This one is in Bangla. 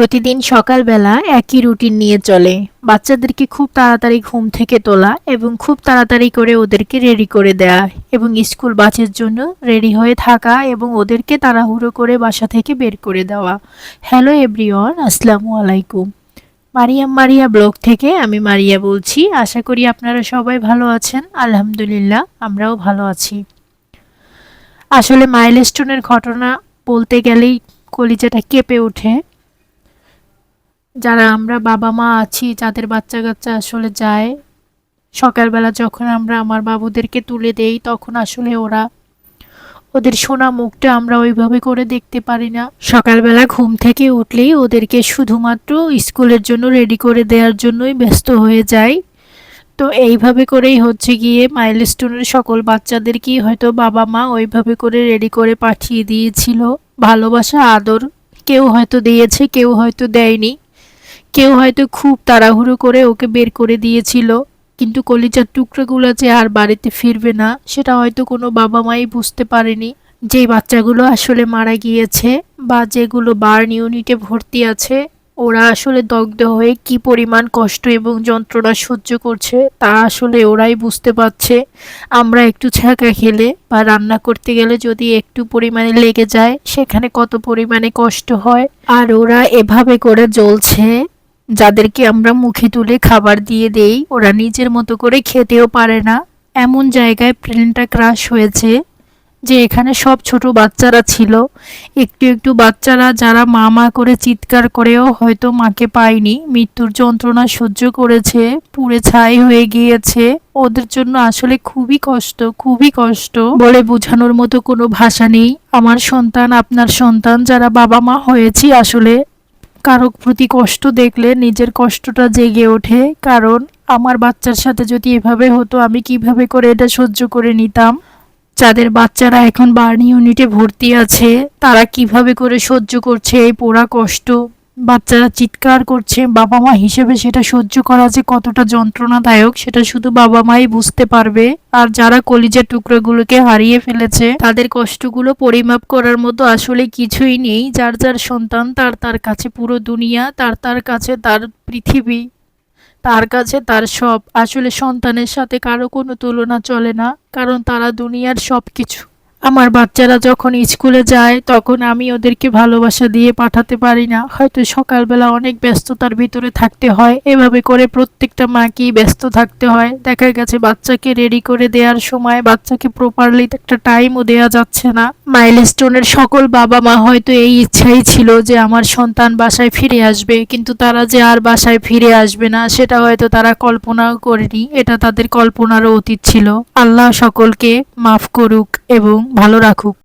প্রতিদিন সকালবেলা একই রুটিন নিয়ে চলে। বাচ্চাদেরকে খুব তাড়াতাড়ি ঘুম থেকে তোলা এবং খুব তাড়াতাড়ি করে ওদেরকে রেডি করে দেয়া এবং স্কুল বাসের জন্য রেডি হয়ে থাকা এবং ওদেরকে তাড়াহুড়ো করে বাসা থেকে বের করে দেওয়া। হ্যালো এভরিওয়ান আসসালামু আলাইকুম। মারিয়াম মারিয়া ব্লগ থেকে আমি মারিয়া বলছি। আশা করি আপনারা সবাই ভালো আছেন। আলহামদুলিল্লাহ, আমরাও ভালো আছি। আসলে মাইলস্টোনের ঘটনা বলতে গেলেই কলিজাটা কেঁপে ওঠে। যারা আমরা বাবা মা আছি, যাদের বাচ্চা কাচ্চা আসলে যায়, সকালবেলা যখন আমরা আমার বাবুদেরকে তুলে দেই, তখন আসলে ওরা ওদের সোনা মুখটা আমরা ওইভাবে করে দেখতে পারি না। সকালবেলা ঘুম থেকে উঠলেই ওদেরকে শুধুমাত্র স্কুলের জন্য রেডি করে দেওয়ার জন্যই ব্যস্ত হয়ে যায় তো এইভাবে করেই হচ্ছে গিয়ে মাইলস্টোনের সকল বাচ্চাদেরকেই হয়তো বাবা মা ওইভাবে করে রেডি করে পাঠিয়ে দিয়েছিল। ভালোবাসা, আদর কেউ হয়তো দিয়েছে, কেউ হয়তো দেয়নি। কেউ হয়তো খুব তাড়াহুড়ো করে ওকে বের করে দিয়েছিল, কিন্তু কলিজার টুকরোগুলো যে আর বাড়িতে ফিরবে না, সেটা হয়তো কোনো বাবা মাই বুঝতে পারেনি। যেই বাচ্চাগুলো আসলে মারা গিয়েছে বা যেগুলো বার্ন ইউনিটে ভর্তি আছে, ওরা আসলে দগ্ধ হয়ে কি পরিমাণ কষ্ট এবং যন্ত্রণা সহ্য করছে, তা আসলে ওরাই বুঝতে পারছে। আমরা একটু ছাঁকা খেলে বা রান্না করতে গেলে যদি একটু পরিমাণে লেগে যায়, সেখানে কত পরিমাণে কষ্ট হয়। আর ওরা এভাবে করে জ্বলছে। যাদেরকে আমরা মুখে তুলে খাবার দিয়ে দেই, ওরা নিজের মতো করে খেতেও পারে না। এমন জায়গায় প্লেনটা ক্রাশ হয়েছে যে এখানে সব ছোট বাচ্চারা ছিল। একটু একটু বাচ্চারা যারা মা মা করে চিৎকার করেও হয়তো মাকে পায়নি। মৃত্যুর যন্ত্রণা সহ্য করেছে, পুড়ে ছাই হয়ে গিয়েছে। ওদের জন্য আসলে খুবই কষ্ট খুবই কষ্ট। বলে বোঝানোর মতো কোনো ভাষা নেই। আমার সন্তান, আপনার সন্তান, যারা বাবা মা হয়েছি আসলে কারোর প্রতি কষ্ট দেখলে নিজের কষ্টটা জেগে ওঠে। কারণ, আমার বাচ্চার সাথে যদি এভাবে হতো, আমি কীভাবে করে এটা সহ্য করে নিতাম? যাদের বাচ্চারা এখন বার্ন ইউনিটে ভর্তি আছে, তারা কীভাবে করে সহ্য করছে এই পোড়া কষ্ট? বাচ্চারা চিৎকার করছে বাবা মা হিসেবে সেটা সহ্য করা যে কতটা যন্ত্রণাদায়ক, সেটা শুধু বাবা মাই বুঝতে পারবে। আর যারা কলিজার টুকরোগুলোকে হারিয়ে ফেলেছে, তাদের কষ্টগুলো পরিমাপ করার মতো আসলে কিছুই নেই। যার যার সন্তান, তার তার কাছে পুরো দুনিয়া, তার তার কাছে তার পৃথিবী, তার কাছে তার সব। আসলে সন্তানের সাথে কারও কোনো তুলনা চলে না, কারণ তারা দুনিয়ার সব কিছু আমার বাচ্চারা যখন স্কুলে যায়, তখন আমি ওদেরকে ভালোবাসা দিয়ে পাঠাতে পারি না। হয়তো সকালবেলা অনেক ব্যস্ততার ভিতরে থাকতে হয়। এভাবে করে প্রত্যেকটা মাকেই ব্যস্ত থাকতে হয়। দেখা গেছে বাচ্চাকে রেডি করে দেওয়ার সময় বাচ্চাকে প্রপারলি একটা টাইমও দেওয়া যাচ্ছে না। মাইলস্টোনের সকল বাবা মা হয়তো এই ইচ্ছাই ছিল যে আমার সন্তান বাসায় ফিরে আসবে, কিন্তু তারা যে আর বাসায় ফিরে আসবে না, সেটা হয়তো তারা কল্পনাও করেনি। এটা তাদের কল্পনারও অতীত ছিল। আল্লাহ সকলকে মাফ করুক। এবং ভালো রাখুক।